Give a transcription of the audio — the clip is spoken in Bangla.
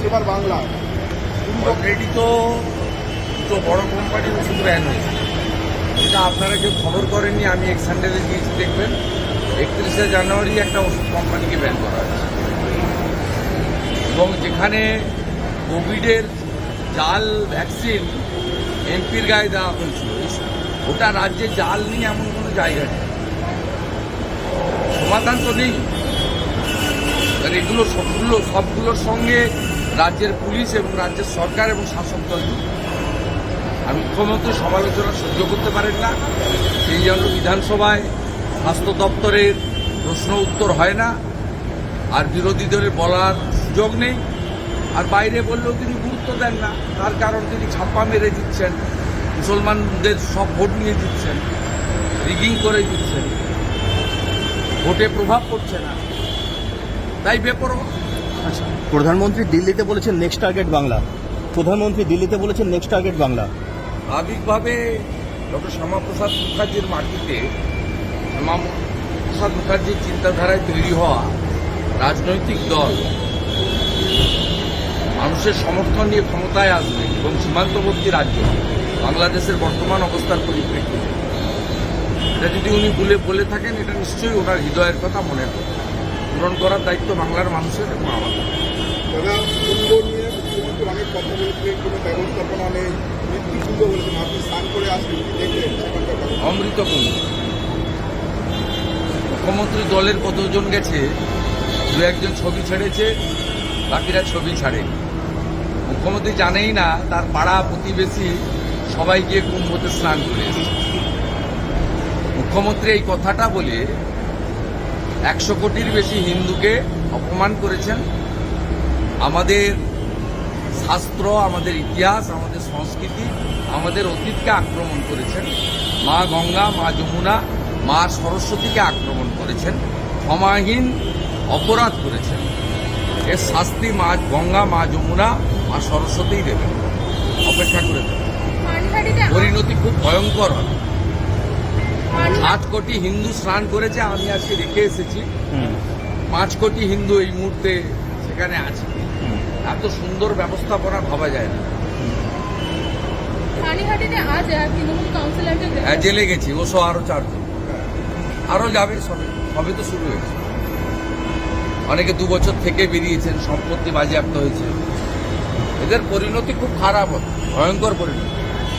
সেবার বাংলা। অলরেডি তো দুটো বড় কোম্পানির ওষুধ ব্যান হয়েছে। এটা আপনারা কেউ খবর করেননি আমি এক স্যান্ডেলে দিয়েছি দেখবেন। একত্রিশে জানুয়ারি একটা ওষুধ কোম্পানিকে ব্যান করা হয়েছে। এবং যেখানে কোভিডের জাল ভ্যাকসিন এমপির গায়ে দেওয়া হয়েছিল ওটা রাজ্যে জাল নিয়ে এমন কোনো জায়গা নেই। সমাধান তো নেই। কারণ এগুলো সবগুলো, সবগুলোর সঙ্গে রাজ্যের পুলিশ এবং রাজ্যের সরকার এবং শাসক দল আর মুখ্যমন্ত্রী সমালোচনা সহ্য করতে পারেন না। সেই জন্য বিধানসভায় স্বাস্থ্য দপ্তরের প্রশ্ন উত্তর হয় না। আর বিরোধীদের বলার সুযোগ নেই। আর বাইরে বললেও তিনি গুরুত্ব দেন না। তার কারণ তিনি ছাপ্পা মেরে দিচ্ছেন। মুসলমানদের সব ভোট নিয়ে দিচ্ছেন। রিগিং করে দিচ্ছেন। ভোটে প্রভাব পড়ছে না। তাই বেপরোয়া আচ্ছা প্রধানমন্ত্রী দিল্লিতে বলেছেন নেক্সট টার্গেট বাংলা। প্রধানমন্ত্রী দিল্লিতে বলেছেন নেক্সট টার্গেট বাংলা। স্বাভাবিকভাবে ডক্টর শ্যামাপ্রসাদ মুখার্জির মাটিতে শ্যামাপ্রসাদ মুখার্জির চিন্তাধারায় তৈরি হওয়া রাজনৈতিক দল মানুষের সমর্থন নিয়ে ক্ষমতায় আসবে এবং সীমান্তবর্তী রাজ্য বাংলাদেশের বর্তমান অবস্থার পরিপ্রেক্ষিতে। এটা যদি উনি বলে বলে থাকেন এটা নিশ্চয়ই ওনার হৃদয়ের কথা মনে কথা পূরণ করার দায়িত্ব বাংলার মানুষের এবং দাদা কুম্ভ নিয়ে মুখ্যমন্ত্রী অনেক কথা বলেছিলেন কোনো ব্যবস্থাপনা নেই মৃত্যুকুঞ্জ বলেছেন আপনি স্নান করে দেখলেন অমৃত কুম্ভ মুখ্যমন্ত্রী দলের কতজন গেছে দু একজন ছবি ছেড়েছে বাকিরা ছবি ছাড়ে। মুখ্যমন্ত্রী জানেই না তার পাড়া প্রতিবেশী সবাই গিয়ে কুম্ভতে স্নান করে মুখ্যমন্ত্রী এই কথাটা বলে একশো কোটির বেশি হিন্দুকে অপমান করেছেন। আমাদের শাস্ত্র আমাদের ইতিহাস আমাদের সংস্কৃতি আমাদের অতীতকে আক্রমণ করেছেন। মা গঙ্গা মা যমুনা মা সরস্বতীকে আক্রমণ করেছেন। ক্ষমাহীন অপরাধ করেছেন। এর শাস্তি মা গঙ্গা মা যমুনা মা সরস্বতীই দেবেন। অপেক্ষা করে দেবেন পরিণতি খুব ভয়ঙ্কর হবে আট কোটি হিন্দু স্নান করেছে আমি আজকে দেখে এসেছি। পাঁচ কোটি হিন্দু এই মুহূর্তে সেখানে আছে। এত সুন্দর ব্যবস্থাপনা ভাবা যায় না। হ্যাঁ, জেলে গেছি ও সহ আরও চারজন। আরও যাবে সবে সবে তো শুরু হয়েছে। অনেকে দু বছর থেকে বেরিয়েছেন সম্পত্তি বাজেয়াপ্ত হয়েছে। এদের পরিণতি খুব খারাপ ভয়ঙ্কর পরিণতি।